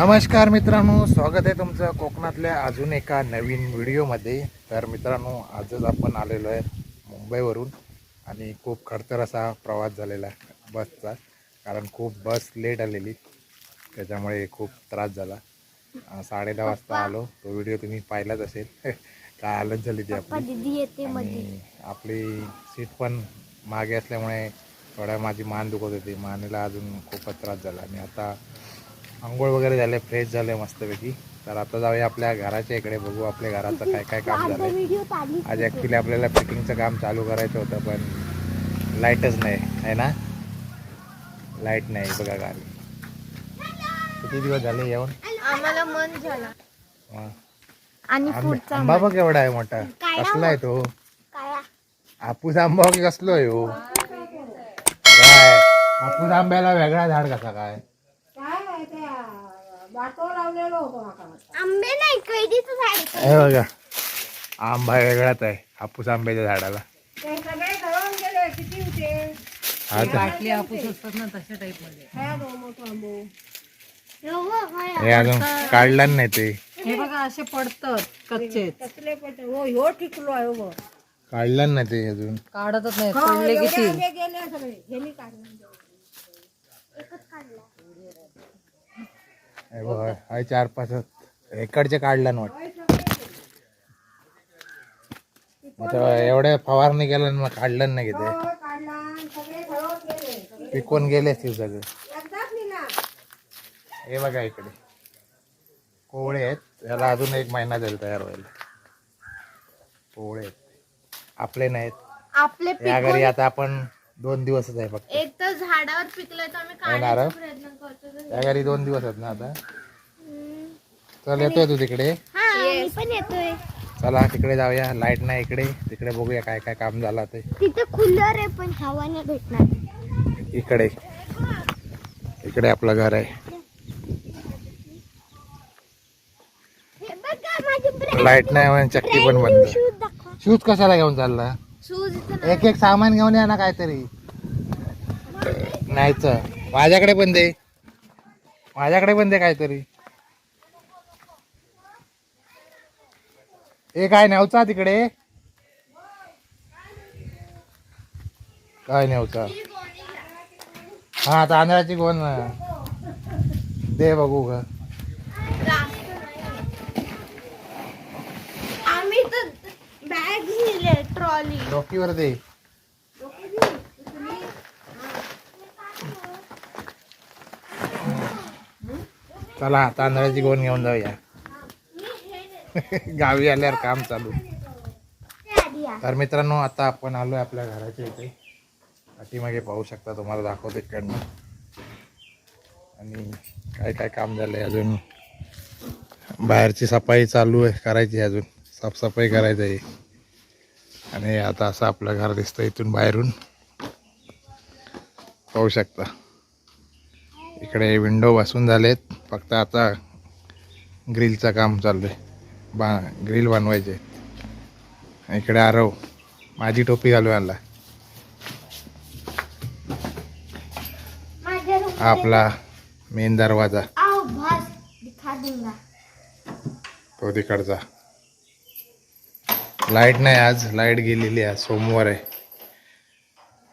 नमस्कार मित्रांनो स्वागत आहे तुमचं कोकणातल्या अजून एका नवीन व्हिडिओमध्ये. तर मित्रांनो आजच आपण आलेलो आहे मुंबईवरून आणि खूप खडतर असा प्रवास झालेला आहे बसचा कारण खूप बस लेट आलेली. त्याच्यामुळे खूप त्रास झाला. अं, साडेदहा वाजता आलो. तो व्हिडिओ तुम्ही पाहिलाच असेल. काय हालत झाली ती आपली. आणि आपली सीट पण मागे असल्यामुळे थोड्या माझी मान दुखत होती. मानेला अजून खूपच त्रास झाला. आणि आता आंघोळ वगैरे झाले फ्रेश झाले मस्तपैकी. तर आता जाऊया आपल्या घराच्या इकडे बघू आपल्या घराचं काय काय काम आली आज ॲक्च्युली आपल्याला फिटिंगचं काम चालू करायचं होतं पण लाईटच नाही आहे ना? लाइट नाही बघा गाडी. किती दिवस झाले येऊन? आम्हाला मन झाला. आणि आंबे- बघ एवढा आहे मोठा. कसला आहे तो? हापूस आंबा की कसलो आहे हो. काय हापूस आंब्याला वेगळा झाड कसा काय? आंबे नाही कैदीच झाड हे बघा आंबा वेगळाच आहे हापूस आंब्याच्या झाडाला. हा का? बाटली हापूस असतात ना तशा टाईपमध्ये. हे अजून काढला नाही ते. हे बघा असे पडतात कच्चे काढला नाही ते अजून. काढतच नाही पडले किती? हे बघा हा चार पाच इकडचे काढला ना वाटतं. एवढ्या फवारणी केलं मग काढलं नाही किती पिकवून गेले असतील सगळे. हे बघा इकडे. कोवळे आहेत. याला अजून एक महिना जाईल तयार व्हायला. कोवळे आहेत. आपले नाहीत. आपले या घरी आता आपण दोन दिवसच आहे फक्त. एक तर झाडावर पिकलं तर आम्ही? काढायचा प्रयत्न करतो. या घरी दोन दिवस आहेत ना आता. चल येतोय तू तिकडे? हा मी पण येतोय. चला तिकडे जाऊया. लाइट नाही इकडे. तिकडे बघूया काय काय काम झालं ते. तिथे खुलं आहे पण हवा नाही भेटणार. इकडे. इकडे आपलं घर आहे. हे बघा माझे ब्रेक लाइट नाही म्हणून चक्की पण बंद. शूज दाखवा. शूज कशाला घेऊन चालला? शूज इथं एक एक सामान घेऊन या ना काहीतरी. नाहीच. माझ्याकडे पण दे. माझ्याकडे पण दे काहीतरी. हे काय नेवचा तिकडे? काय नेवचा हा तांदळाची कोण? दे बघू का आम्ही तर बॅग नेले ट्रॉली. डोकीवर दे. चला तांदळाची गोण घेऊन जाऊया. गावी आल्यावर काम चालू. तर मित्रांनो आता आपण आलोय आपल्या घराच्या इथे. पाठीमागे पाहू शकता तुम्हाला दाखवतो इकडनं. आणि काय काय काम झालंय अजून? बाहेरची सफाई चालू आहे करायची अजून. साफसफाई करायची आहे. आणि आता असं आपलं घर दिसतं इथून बाहेरून. पाहू शकता. इकडे विंडो बसून झालेत. फक्त आता ग्रिलचं काम चालू आहे बा ग्रिल बनवायचे. इकडे आरव माझी टोपी घालून room हा आपला मेन दरवाजा. आओ बस दिखा दूंगा तो तिकडचा. लाइट नाही आज. लाइट गेलेली आहे. सोमवार आहे.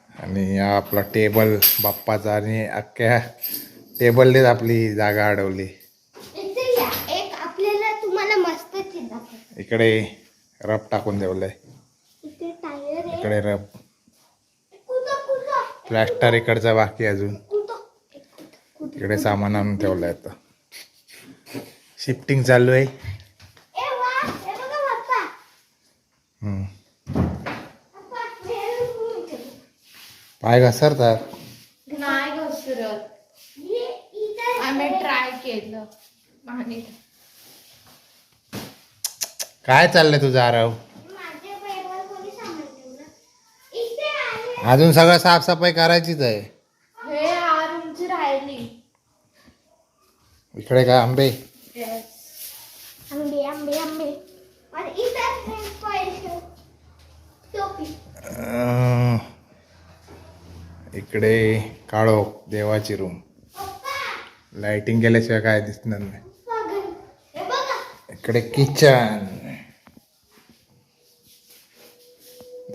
आणि आपला टेबल बाप्पाचा आणि अख्ख्या टेबलनेच आपली जागा अडवली. एक आपल्याला तुम्हाला मस्त इकडे रब टाकून आहे. इकडे कुठं प्लॅस्टर इकडचा बाकी अजून. इकडे सामान आणून ठेवलंय आता. शिफ्टिंग चालू आहे. पाय घसरतात नाही घसरत हे इथे आम्ही काय चाललंय तुझं आरव? अजून सगळं साफसफाई करायचीच आहे. हे हा राहिली. इकडे काय आंबे? आंबे इकडे काळो देवाची रूम लाइटिंग केल्याशिवाय काय दिसणार नाही. इकडे किचन.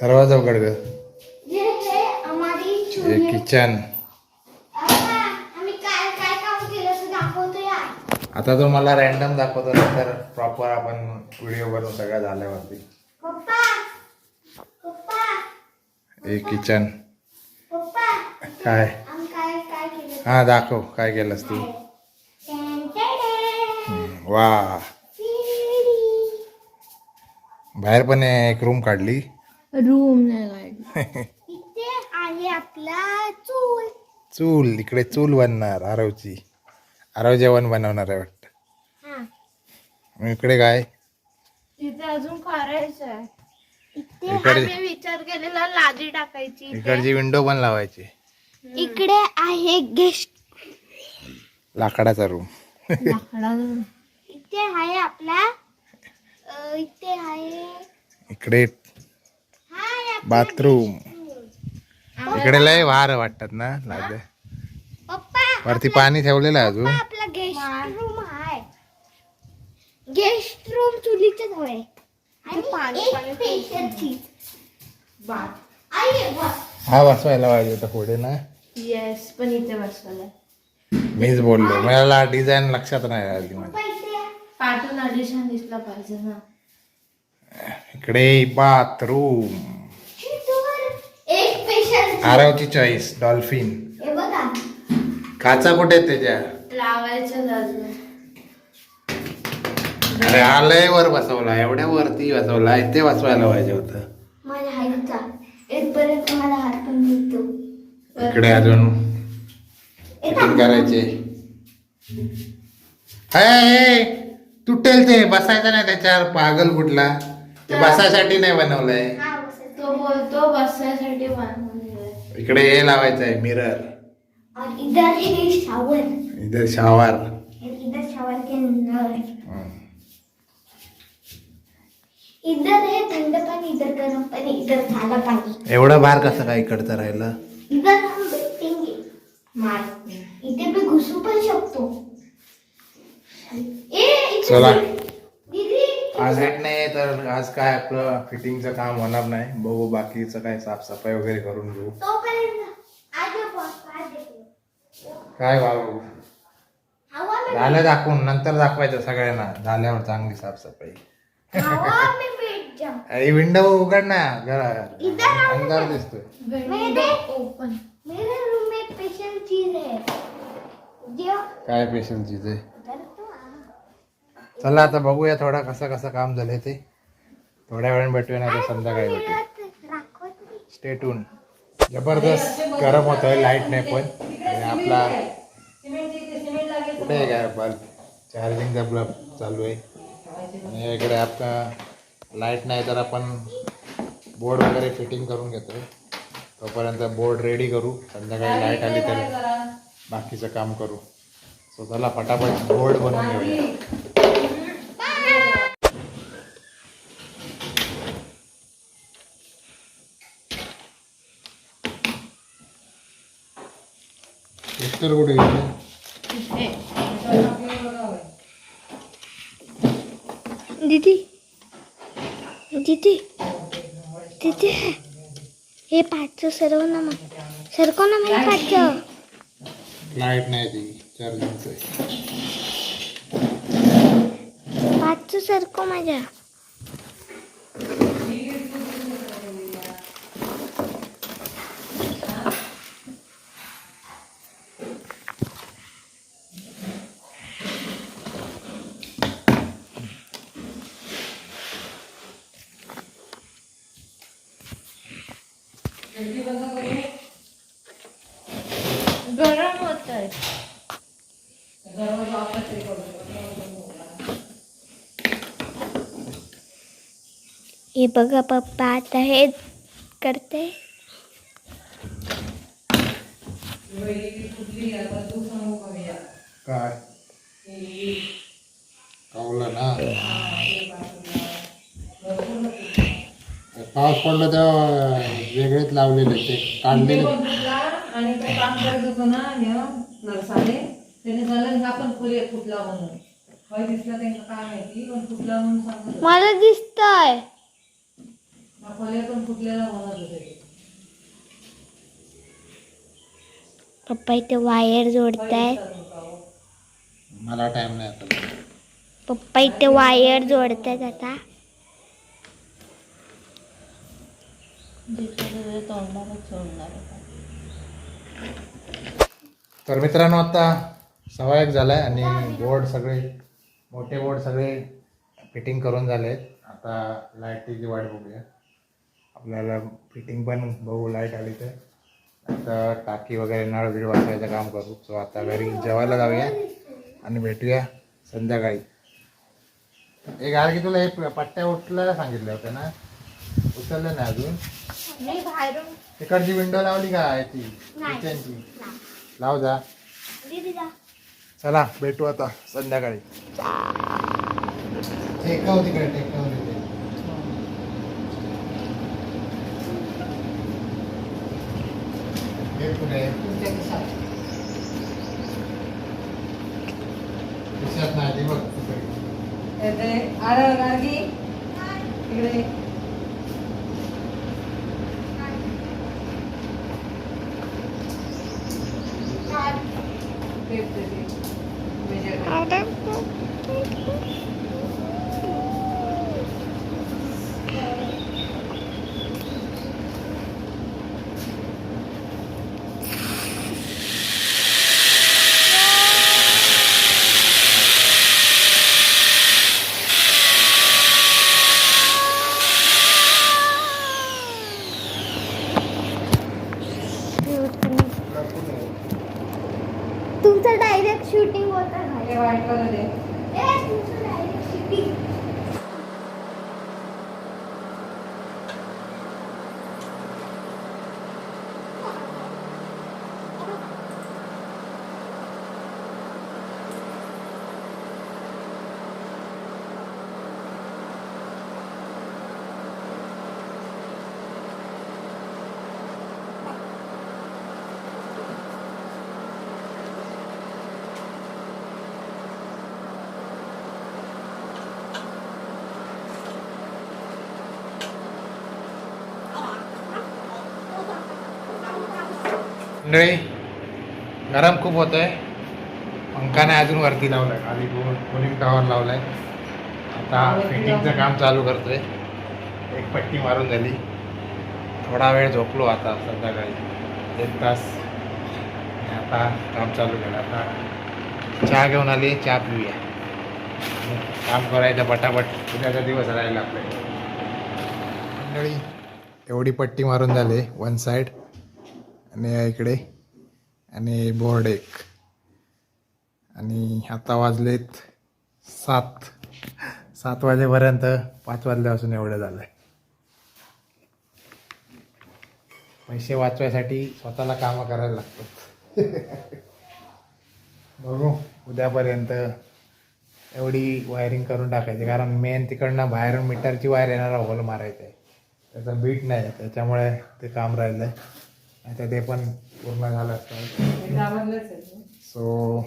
दरवाजा उघड ग. किचन. आता तो मला रॅन्डम दाखवतो नंतर प्रॉपर आपण व्हिडिओ बनवू सगळं झाल्यावरती. पप्पा हे किचन. काय आम्ही काय काय केलं हा दाखव काय केलंस तू वा. बाहेर पण एक रूम काढली. रूम नाही काढली. इथे आहे आपला चूल. चूल इकडे चूल बनणार आरवची. आरव जेवण बनवणार आहे वाटतं. हा. इकडे काय? तिथे अजून करायचं आहे. इथे इकडे. विचार केलेला लादी टाकायची. इकडची विंडो पण लावायची. इकडे आहे गेस्ट लाकडाचा रूम. इथे आहे आपला अ, इथे आहे. इकडे बाथरूम इकडे लय वार वाटतात ना लादे पप्पा वरती पाणी ठेवलेलं आहे अजून. आपला गेस्ट रूम आहे. गेस्ट रूम चुलीच्या जवळ आहे. आणि पाणी- एक पाणी स्पेशल चीज बात आहे बस हा बसवायला पाहिजे होता पुढे ना. येस पण इथे मीच बोललो. मला डिझाईन लक्षात नाही आली. पाठून ऑडिशन दिसला पाहिजे ना. इकडे बाथरूम एक आरवची चॉईस डॉल्फिन हे बघा. काचा कुठे आहेत त्याच्या? लावायचं अरे हा लय वर बसवला. एवढ्या वरती बसवला. इथे बसवायला पाहिजे होतं. माझ्या हाईटचा इथपर्यंत मला हात पण मिळतो इकडे अजून फिटिंग करायचे. अय, तुटेल ते. बसायचं नाही त्याच्यावर. पागल कुठला? ते बसायसाठी नाही बनवलंय. हा. तो बोलतो इकडे हे लावायचं आहे मिरर इधर है शावर इधर शावर इधर शावर के नळ इधर है थंड पाणी इधर गरम पाणी इधर झाला पाणी एवढा भार कसं काय इकडचं राहिलं? इधर हम बैठेंगे मारते इथे मी घुसू पण शकतो ए इथे चला. दीदी आज हेट नाही तर आज काय आपलं फिटिंगचं काम होणार नाही. बघू बाकीचं काय साफसफाई वगैरे करून घेऊ. तोपर्यंत आज बॉस काय देखील काय बाबू हवा में झालं दाखवून नंतर दाखवायचं सगळ्यांना. झाल्यावर चांगली साफसफाई. हवा में अरे विंडो उघड ना ना. अंधार दिसतोय. विंडो ओपन मेरे रूम में स्पेशल चीज है। जो काय स्पेशल चीज आहे? उधर तो आ. चला आता बघूया थोडा कसं कसं काम झालंय ते. थोड्या वेळाने भेटूया नाही तर संध्याकाळी भेटूया. राखवत नाही. स्टेटून जबरदस्त गरम होत आहे लाइट नाही पण. आणि आपला कुठे आहे काय बल्ब चार्जिंगचा बल्ब चालू आहे. आणि इकडे आपला लाइट नाही तर आपण बोर्ड वगैरे फिटिंग करून घेतोय. तोपर्यंत बोर्ड रेडी करू. संध्याकाळी लाइट आली तर बाकीचं काम करू. सो चला फटाफट बोर्ड बनवून घेऊया. कुठे गेले दीदी दीदी दीदी हे पाचचं सर्व ना मग सरको ना मला पाचचं लाइट नाही ती चार्जिंगचं पाचचं सरको माझ्या. गरम होत आहे. हे बघा पप्पा आता हे करते. काय? कावलं ना? पाऊस पडला तेव्हा वेगळेच लावलेले ते काढलेले. आणि ते काम करत होतो ना ह्या नरसाने त्याने झालं ह्या पण फुले फुटला म्हणून. हय दिसला त्यांना काय माहिती पण फुटला म्हणून सांगत होते. मला दिसतंय. हा फळे पण फुटलेला म्हणत होते ते. पप्पा इथे वायर जोडताय. गावात. मला टाइम नाही आता. पप्पा इथे वायर जोडतायत आता दिवसाचं वेळ तोंडालाच सोडणार आहे. तर मित्रांनो आता सव्वा एक आहे आणि बोर्ड सगळे मोठे बोर्ड सगळे फिटिंग करून झाले आहेत आता लाईटीची वाट बघूया. आपल्याला फिटिंग पण बघू लाइट आली तर. आता टाकी वगैरे नळ बिळ वाचायचं काम करू. सो आता घरी जेवायला जाऊया आणि भेटूया संध्याकाळी. एक आर की तुला हे पट्ट्या उचलायला सांगितल्या होत्या ना? उचललं नाही अजून. मी बाहेरून तिकडची विंडो लावली का याची? किचनची लाव जा. चला भेटू आता संध्याकाळी. टेकाव तिकडे टेकाव तिकडे. हे पुढे. खिशात. नाही ते बघ तिकडे. इकडे टेप देते. मेजरमेंट. तुमचं डायरेक्ट शूटिंग व्हाईट कलर आहे मंडळी गरम खूप होत आहे पंखाने अजून वरती लावलाय खाली टावर टॉवर लावलाय. आता फिटिंगचं काम चालू करतोय. एक पट्टी मारून झाली. थोडा वेळ झोपलो आता संध्याकाळी. एक तास. आता काम चालू केलं. आता चहा घेऊन आली चहा पिऊया. काम करायचं पटापट. उद्याचा दिवस राहिला आपल्याकडे मंडळी एवढी पट्टी मारून झाली वन साईड आणि या इकडे. आणि बोर्ड एक. आणि आता वाजलेत सात. सात वाजेपर्यंत पाच वाजल्यापासून एवढं झालं आहे पैसे वाचवायसाठी स्वतःला कामं करायला लागतात. बघू उद्यापर्यंत एवढी वायरिंग करून टाकायची. कारण मेन तिकडनं बाहेरून मीटरची वायर येणारा होल मारायचा आहे. त्याचा बीट नाही त्याच्यामुळे ते काम राहिलं आहे नाही तर ते पण पूर्ण झालं असतं. सो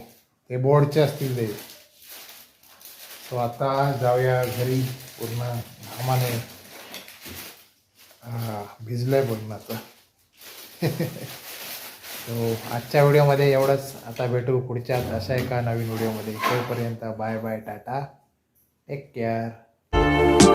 ते. बोर्डचे असतील ते. सो आता जाऊया घरी पूर्ण घामाने. भिजलंय पूर्ण आता. सो आजच्या व्हिडिओमध्ये एवढंच. आता भेटू पुढच्या अशा एका नवीन व्हिडिओमध्ये. तोपर्यंत bye bye tata. Take care